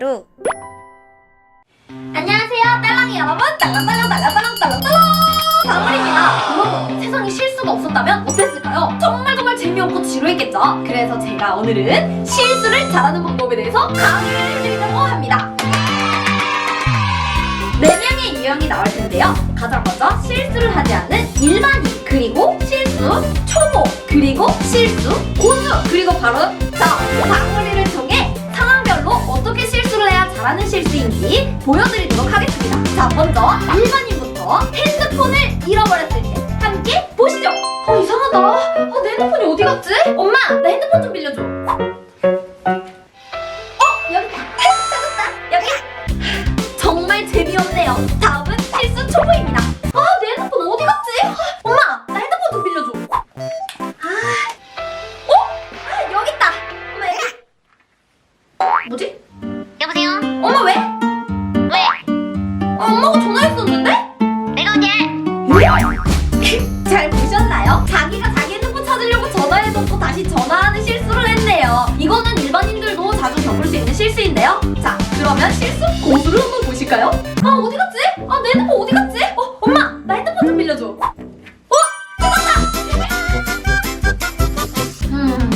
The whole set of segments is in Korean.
하루 안녕하세요 딸랑이 여러분. 딸랑딸랑딸랑딸랑딸랑딸랑. 방울입니다. 여러분 세상에 실수가 없었다면 어땠을까요? 정말 정말 재미없고 지루했겠죠? 그래서 제가 오늘은 실수를 잘하는 방법에 대해서 강의를 해드리려고 합니다. 네 명의 유형이 나올 텐데요. 가장 먼저 실수를 하지 않는 일반인 그리고 실수 초보 그리고 실수 실수인지 보여드리도록 하겠습니다. 자, 먼저 일반인부터 핸드폰을 잃어버렸을 때 함께 보시죠. 어, 이상하다. 어, 내 핸드폰이 어디 갔지? 엄마, 나 핸드폰 좀 빌려줘. 어, 여기 있다. 찾았다. 여기. 정말 재미없네요. 다음은 실수 초보입니다. 실수인데요. 자, 그러면 실수 고수를 한번 보실까요? 아, 어디 갔지? 아, 내 핸드폰 어디 갔지? 어, 엄마, 나 핸드폰 좀 빌려줘. 어? 찾았다! 음,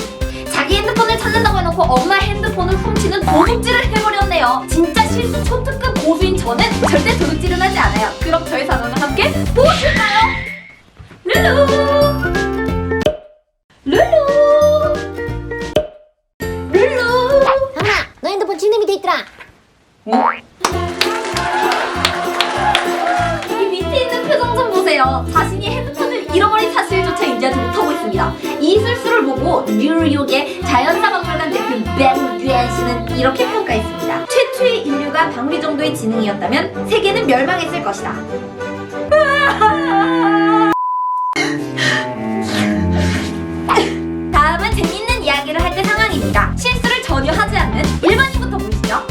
자기 핸드폰을 찾는다고 해놓고 엄마 핸드폰을 훔치는 도둑질을 해버렸네요. 진짜 실수 초특급 고수인 저는 절대 도둑질은 하지 않아요. 그럼 저의 사연을 함께 보실 보세요 자신이 핸드폰을 잃어버린 사실조차 인지하지 못하고 있습니다 이 실수를 보고 뉴욕의 자연사박물관 대표 뱅듀엔 씨는 이렇게 평가했습니다 최초의 인류가 방울이 정도의 지능이었다면 세계는 멸망했을 것이다 다음은 재밌는 이야기를 할 때 상황입니다. 실수를 전혀 하지 않는 일반인부터 보시죠.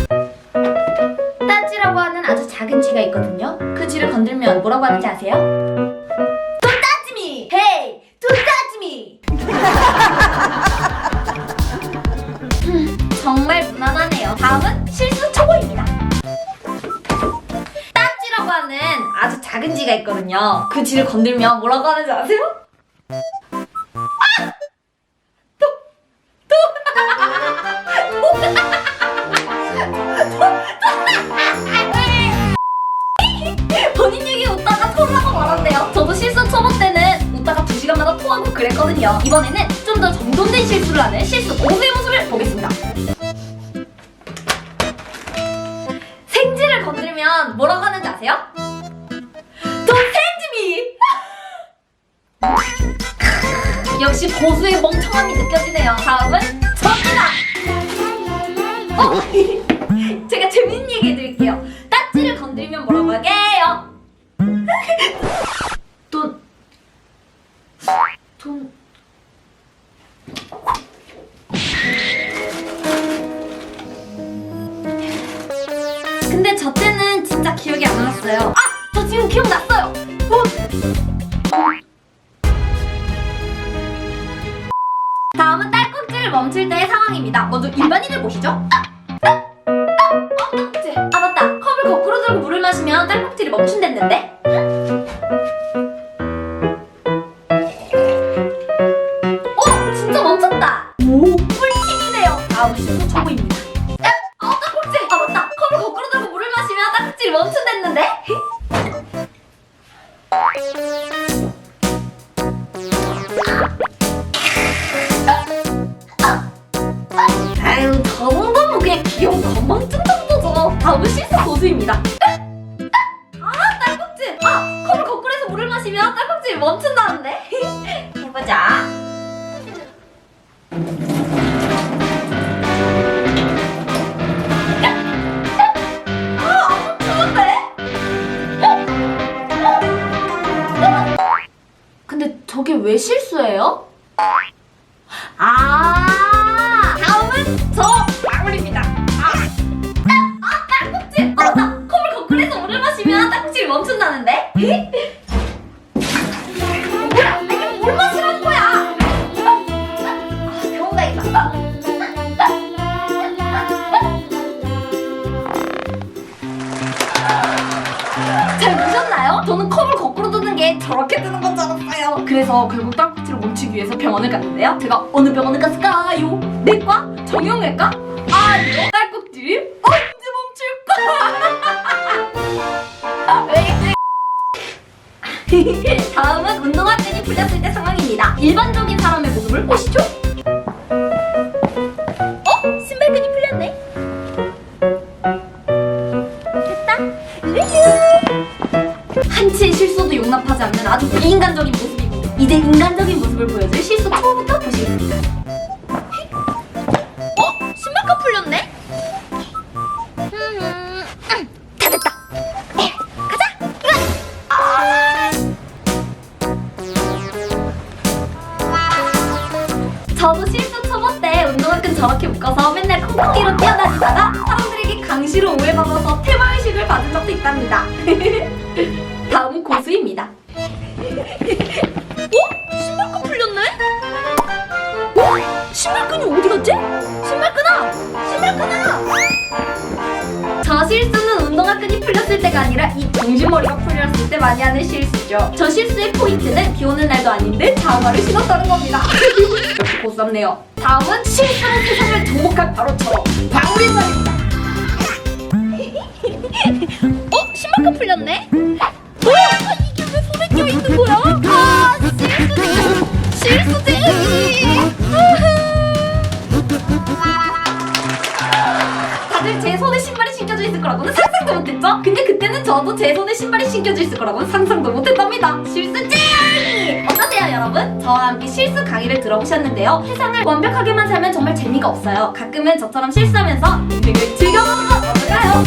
따지라고 하는 아주 작은 쥐가 있거든요. 그 쥐를 건들면 뭐라고 하는지 아세요? 다음은 실수 초보입니다. 따지라고 하는 아주 작은 쥐가 있거든요. 그 쥐를 건들면 뭐라고 하는지 아세요? 그랬거든요. 이번에는 좀 더 정돈된 실수를 하는 실수 고수의 모습을 보겠습니다. 건드리면 뭐라고 하는지 아세요? 돈 생지미! 역시 고수의 멍청함이 느껴지네요. 다음은 접니다. 어? 제가 재밌는 얘기 해드릴게요. 따지를 건드리면 뭐라고 하게요? 돈, 돈. 근데 저 때는 났어요. 아! 저 지금 기억났어요! 돈! 다음은 딸꾹질을 멈출 때의 상황입니다. 먼저 일반인을 보시죠. 아! 아! 아! 어, 딸꾹질. 아 맞다. 컵을 거꾸로 들고 물을 마시면 딸꾹질이 멈춘댔는데. 어, 진짜 멈췄다. 오, 꿀팁이네요. 다음은 실수 초보입니다. 고수입니다. 아, 딸꾹질. 아, 컵을 거꾸로 해서 물을 마시면 딸꾹질이 멈춘다는데. 해보자. 저게 왜 실수예요? 아, 다음은 저 멈춘다는데? 뭐야? 이게 뭘 마시라는 거야? 아, 병원가 이봐. 잘 보셨나요? 저는 컵을 거꾸로 두는 게 저렇게 드는 건 줄 알았어요. 그래서 결국 땅꼬치를 멈추기 위해서 병원을 갔는데요. 제가 어느 병원을 갔을까요? 내과? 정형외과? 아니요. 딸꾹질 언제 멈출까? 왜? 다음은 운동화 끈이 풀렸을 때 상황입니다. 일반적인 사람의 모습을 보시죠. 어? 신발 끈이 풀렸네. 됐다. 한치의 실수도 용납하지 않는 아주 비인간적인 모습이고 이제 인간적인 모습을 보여줄 실수 초부터 보시겠습니다. 있답니다. 다음은 고수입니다. 어? 신발끈 풀렸네? 어? 신발끈이 어디 갔지? 신발끈아! 신발끈아! 저 실수는 운동화 끈이 풀렸을 때가 아니라 이 정신머리가 풀렸을 때 많이 하는 실수죠. 저 실수의 포인트는 비 오는 날도 아닌데 장화를 신었다는 겁니다. 역시 고쌈네요. 다음은 실수로 세상을 정복할 바로 저 방울인사입니다. 다들 제 손에 신발이 신겨져 있을 거라고는 상상도 못했죠? 근데 그때는 저도 제 손에 신발이 신겨져 있을 거라고는 상상도 못했답니다. 실수쟁이! 어떠세요, 여러분? 저와 함께 실수 강의를 들어보셨는데요. 세상을 완벽하게만 살면 정말 재미가 없어요. 가끔은 저처럼 실수하면서 인생을 즐겨보는 건 어떨까요?